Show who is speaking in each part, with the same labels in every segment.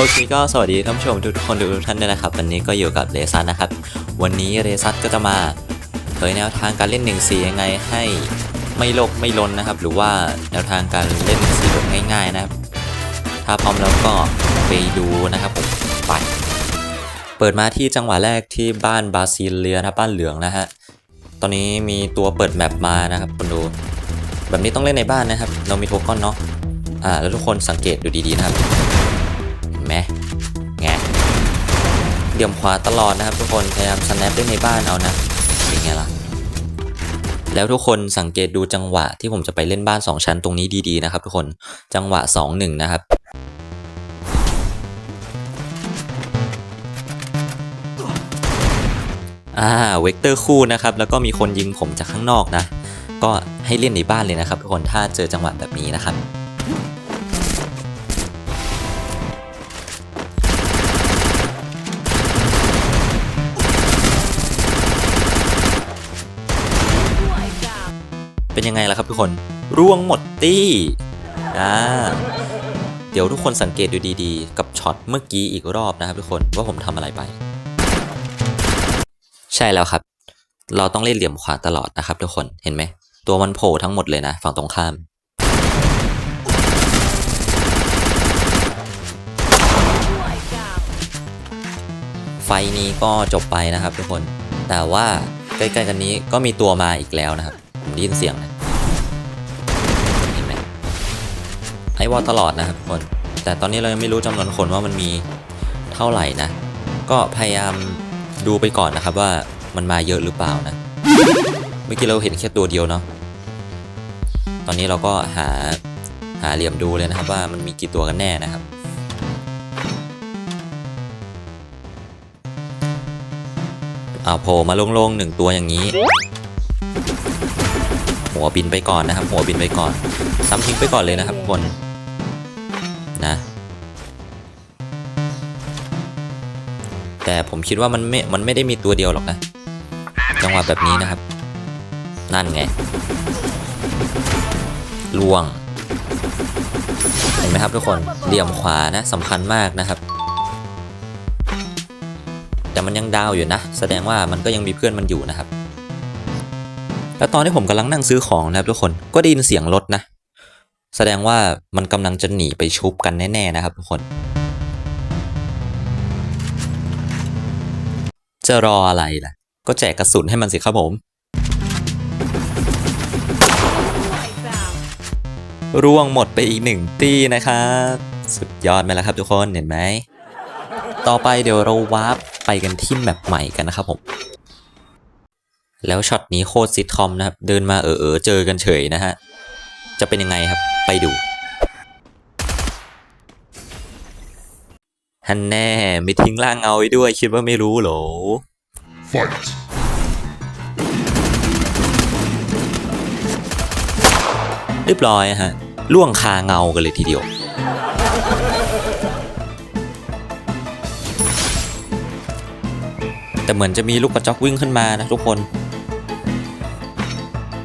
Speaker 1: โอเคก็สวัสดีท่านผู้ชมทุกคนทุกท่านด้วยนะครับ วันนี้ก็อยู่กับเรซันนะครับ วันนี้เรซันก็จะมาเผยแนวทางการเล่น1 4ยังไงให้ไม่โลกไม่ลนนะครับ หรือว่าแนวทางการเล่น1 4แบบง่าย ๆนะครับ ถ้าพร้อมแล้วก็ไปดูนะครับผมไปเปิดมาที่จังหวะแรกที่บ้านบาซิเลียนะบ้านเหลืองนะฮะตอนนี้มีตัวเปิดแมปมานะครับคุณดูแบบนี้ต้องเล่นในบ้านนะครับ เรามีโทก้อนเนาะอ่าแล้วทุกคนสังเกตดูดีๆนะครับ ไหมแงเดี่ยมขวาตลอดนะครับทุกคนพยายามสแนปได้ในบ้านเอานะเป็นไงล่ะแล้วทุกคนสังเกตดูจังหวะที่ผมจะไปเล่นบ้าน 2 ชั้นตรงนี้ดีๆนะครับ ทุกคนจังหวะ 2 1 นะครับอ่าเวกเตอร์คู่นะครับแล้วก็มีคนยิงผมจากข้างนอกนะ ก็ให้เล่นในบ้านเลยนะครับ ทุกคนถ้าเจอจังหวะแบบนี้นะครับ เป็นยังไงล่ะครับทุกคนร่วงหมดตี้อ่าเดี๋ยวทุกคนสังเกตดูดีๆ กับช็อตเมื่อกี้อีกรอบนะครับทุกคนว่าผมทำอะไรไป ใช่แล้วครับ เราต้องเล่นเหลี่ยมขวาตลอดนะครับ ทุกคนเห็นไหม ตัวมันโผล่ทั้งหมดเลยนะ ฝั่งตรงข้าม ไฟนี้ก็จบไปนะครับทุกคน แต่ว่าใกล้ๆกันนี้ก็มีตัวมาอีกแล้วนะครับ ผมได้ยินเสียงนะ วอลตลอดนะครับทุกคน แต่ตอนนี้เรายังไม่รู้จำนวนคนว่ามันมีเท่าไหร่นะ ก็พยายามดูไปก่อนนะครับว่ามันมาเยอะหรือเปล่านะ เมื่อกี้เราเห็นแค่ตัวเดียวเนาะ ตอนนี้เราก็หาหาเหลี่ยมดูเลยนะครับว่ามันมีกี่ตัวกันแน่นะครับ เอาโผล่มาโล่งๆหนึ่งตัวอย่างนี้ หัวบินไปก่อนนะครับ หัวบินไปก่อนซ้ำทิ้งไปก่อนเลยนะครับคน นะ แต่ผมคิดว่ามันไม่ มันไม่ได้มีตัวเดียวหรอกนะ จังหวะแบบนี้นะครับ นั่นไงล่วง เห็นไหมครับทุกคน เหลี่ยมขวานะสำคัญมากนะครับ แต่มันยังดาวอยู่นะ แสดงว่ามันก็ยังมีเพื่อนมันอยู่นะครับ แล้วตอนที่ผมกำลังนั่งซื้อของนะครับทุกคน ก็ได้ยินเสียงรถนะ แสดงว่ามันกำลังจะหนีไปชุบกันแน่ ๆ นะครับทุกคน จะรออะไรล่ะ ก็แจกกระสุนให้มันสิครับผม ร่วงหมดไปอีกหนึ่งตีนะครับ สุดยอดไหมล่ะครับทุกคนเห็นไหม ต่อไปเดี๋ยวเราวาร์ปไปกันที่แมปใหม่กันนะครับผม แล้วช็อตนี้โคตรซิทคอมนะครับ เดินมาเออเออเจอกันเฉยนะฮะ จะเป็นยังไงครับ ไปดูฮันแน่ไม่ทิ้งร่างเงาไว้ด้วย คิดว่าไม่รู้เหรอ
Speaker 2: Fight!
Speaker 1: เรียบร้อยฮะล่วงคาเงากันเลยทีเดียว แต่เหมือนจะมีลูกกระจอกวิ่งขึ้นมานะทุกคน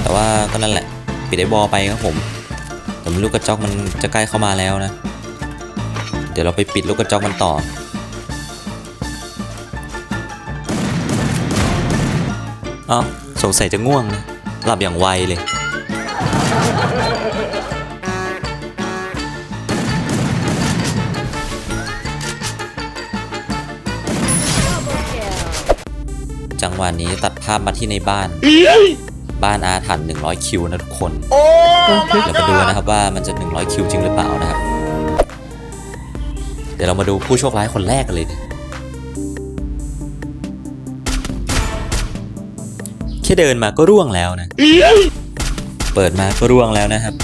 Speaker 1: แต่ว่าก็นั่นแหละ ปิดไอ้บอไปครับผมแต่ลูกกระจอกมันจะใกล้เข้ามาแล้วนะ เดี๋ยวเราไปปิดลูกกระจอกมันต่อ เอาสงสัยจะง่วงนะหลับอย่างไวเลย จังหวะนี้ตัดภาพมาที่ในบ้าน บ้านอาถรรพ์100 คิวนะทุกคน เดี๋ยวมาดูนะครับว่ามันจะ 100 คิวจริงหรือเปล่านะครับ เดี๋ยวเรามาดูผู้โชคร้ายคนแรกกันเลยดิแค่เดินมาก็ร่วงแล้วนะ เปิดมาก็ร่วงแล้วนะครับ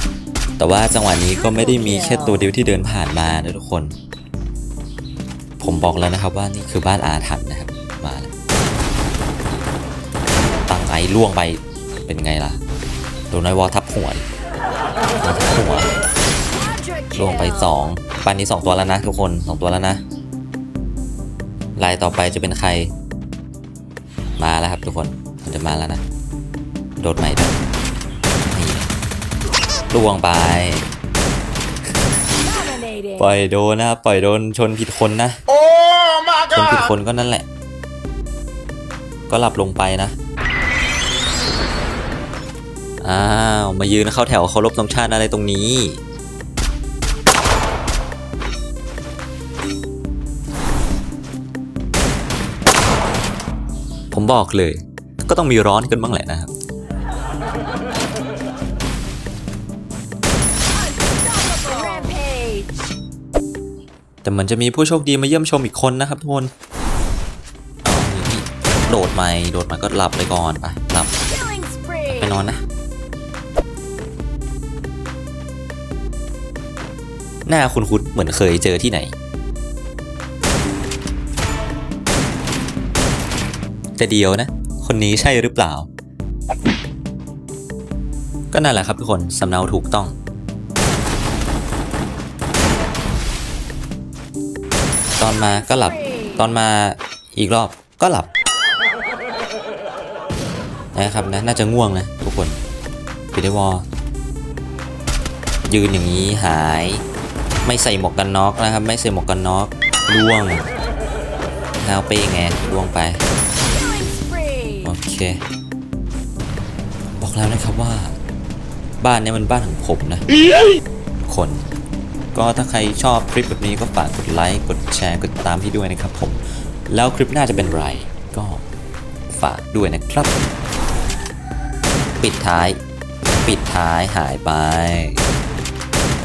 Speaker 1: แต่ว่าจังหวะนี้ก็ไม่ได้มีแค่ตัวเดียวที่เดินผ่านมานะทุกคน ผมบอกแล้วนะครับว่านี่คือบ้านอาถรรพ์นะครับ มาแล้วตั้งไอ้ล่วงไป เป็นไงล่ะ โดนไอวอลทับหัวดิโดนทับหัวล่วงไปสองปานนี้สองตัวแล้วนะ ทุกคนสองตัวแล้วนะ ลายต่อไปจะเป็นใคร มาแล้วครับทุกคนมันจะมาแล้วนะ โดดใหม่ด้วยนี่ล่วงไป ปล่อยโดนนะครับปล่อยโดนชนผิดคนนะ
Speaker 2: Oh my
Speaker 1: ชนผิด
Speaker 2: god!
Speaker 1: คนก็นั่นแหละ ก็หลับลงไปนะ อ้าว มายืนเข้าแถวเคารพธงชาติอะไรตรงนี้ ผมบอกเลย ก็ต้องมีร้อนกันบ้างแหละนะครับ แต่มันจะมีผู้โชคดีมาเยี่ยมชมอีกคนนะครับทุกคนเอานี่โดดมาโดดมาก็หลับไปก่อนไปหลับไปนอนนะ หน้าคุณคุณเหมือนเคยเจอที่ไหน แต่เดียวนะ คนนี้ใช่หรือเปล่า ก็นั่นแหละครับทุกคนสำเนาถูกต้อง ตอนมาก็หลับ ตอนมาอีกรอบก็หลับนะครับนะน่าจะง่วงนะทุกคนปิดได้วอยืนอย่างนี้หาย ไม่ใส่หมวกกันน็อกนะครับ ไม่ใส่หมวกกันน็อกล่วงแล้วไปไงล่วงไป โอเค บอกแล้วนะครับว่า บ้านนี้มันบ้านของผมนะ คน ก็ถ้าใครชอบคลิปแบบนี้ก็ฝากกดไลค์ กดแชร์ กดติดตามให้ด้วยนะครับผม แล้วคลิปหน้าจะเป็นไร ก็ฝากด้วยนะครับ ปิดท้าย ปิดท้ายหายไป